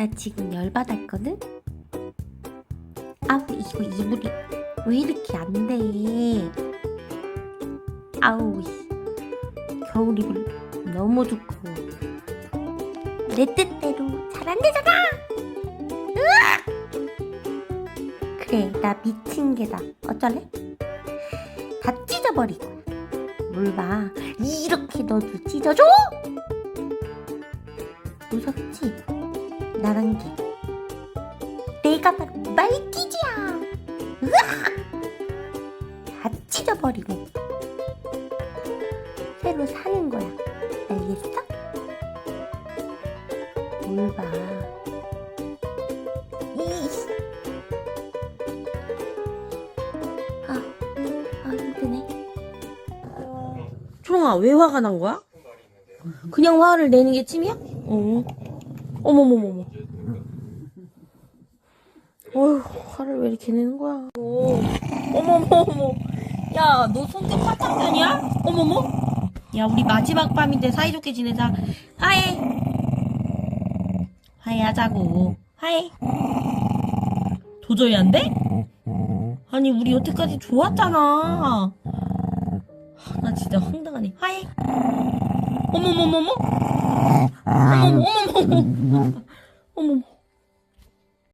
나 지금 열받았거든? 아, 이거 이불이 왜 이렇게 안 돼? 아우, 씨. 겨울 이불 너무 좋고. 내 뜻대로 잘 안 되잖아! 으악! 그래, 나 미친 개다. 어쩔래? 다 찢어버릴 거야. 뭘 봐. 이렇게 너도 찢어줘? 무섭지? 게. 내가 바로 말티즈야. 으악! 다 찢어버리고 새로 사는 거야. 알겠어? 뭘 봐. 이씨. 아, 아 힘드네. 초롱아 왜 화가 난 거야? 그냥 화를 내는 게 찜이야? 어. 어머머머머. 어휴 화를 왜 이렇게 내는 거야? 어. 어머머머. 야너 성격 파탄이야? 어머머. 야 우리 마지막 밤인데 사이좋게 지내자. 화해. 화해하자고. 화해. 도저히 안 돼? 아니 우리 여태까지 좋았잖아. 하, 나 진짜 황당하네. 화해. 어머머머머. 어머머, 어머머머. 어머머.